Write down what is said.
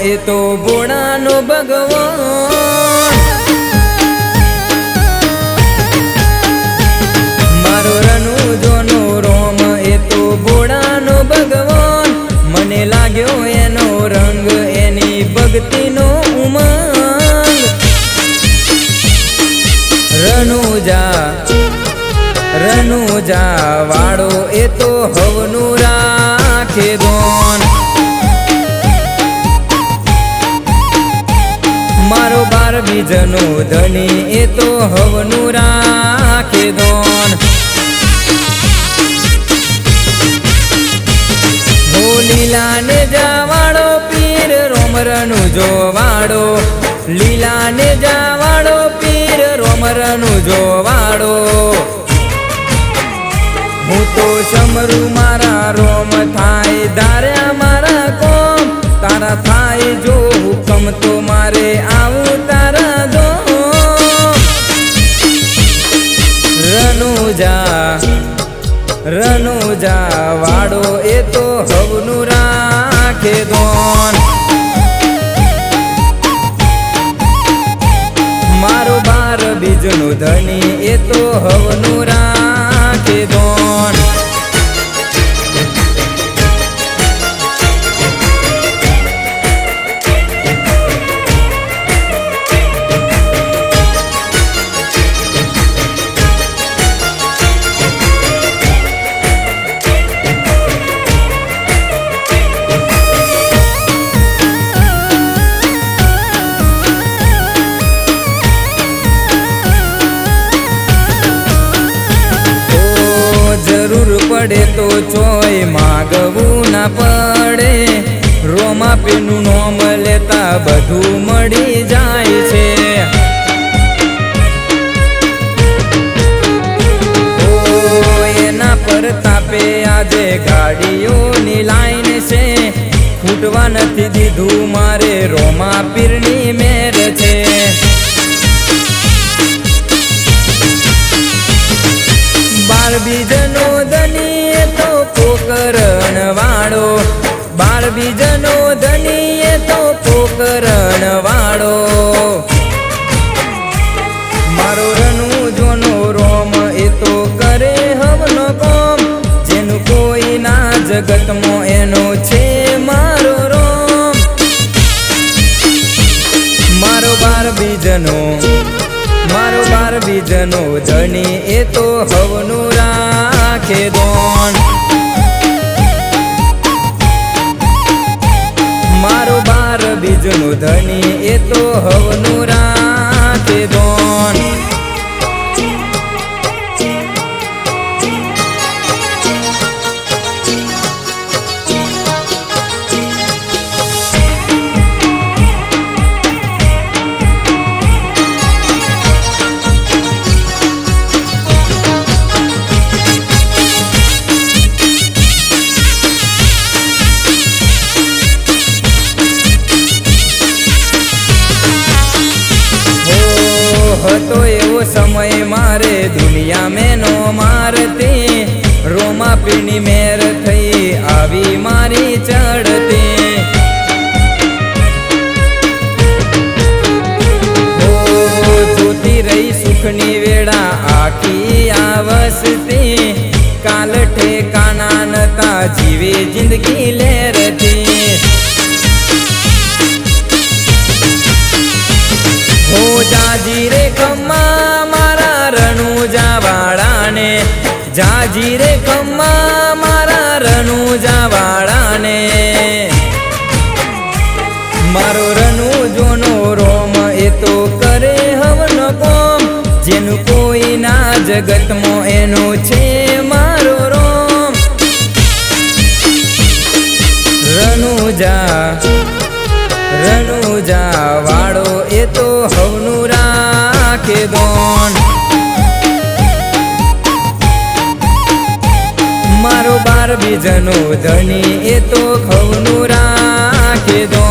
એ તો ભોળાનો ભગવાન. મારો રનુજોનો રોમ એ તો ભોળાનો ભગવાન. મને લાગ્યો એનો રંગ એની ભક્તિનો ઉમંગ રનુજા રનુજા વાળો એ તો હવનું બીજનો ધણી એ તો હવનું રાખે દોન. લીલાને જાવાડો પીર રોમરનું જોવાડો લીલાને જાવાડો પીર રોમરનું જોવાડો હું તો સમરું મારા રોમ થાય, ધાર્યા મારા કોમ. તારા થાય જો હુકમ તો મારે આવું રનુજા વાડો, એ તો હવનું રાખે દોન મારો બાર બીજનું ધણી, એ તો હવનું રાખે દોન પડે તો ચોય માગવું ના પડે. રોમા પેનું નોમ લેતા બધું મળી જાય છે. એના પર તાપે આજે ગાડીઓની લાઈન છે. ફૂટવા નથી દીધું મારે રોમા પીરની મેર છે. બાળ બીજનો ધની પોકરણ વાળો બાળ બીજનો ધની એ તો પોકરણ વાળો મારો રનું જોનો રોમ એ તો કરે હવનો કોમ. જેનું કોઈ ના જગતમાં એનો છે મારો રોમ. મારો બાર બીજનો મારો બાર બીજનો ધણી એ તો હવનું રાખે દોન મારો બાર બીજનો ધણી એ તો હવનું રાખે દોન હતો એવો સમય મારે દુનિયા મેનો મારતી. રોમા પીણી મેર થઈ આવી મારી ચડતી. જોતી રહી સુખની વેળા આખી આવસતી. કાલ ઠેકાના નતા, જીવે જિંદગી લેરતી જાજી રે ખમ્મા, મારા રણુજા વાળાને જાજી રે ખમ્મા, મારા રણુજા વાળાને મારો રનુજોનો રોમ એ તો કરે હવનો કોમ. જેનું કોઈ ના જગતમાં એનો છે બીજનો ધણી એ તો ખવનું રાખે દોન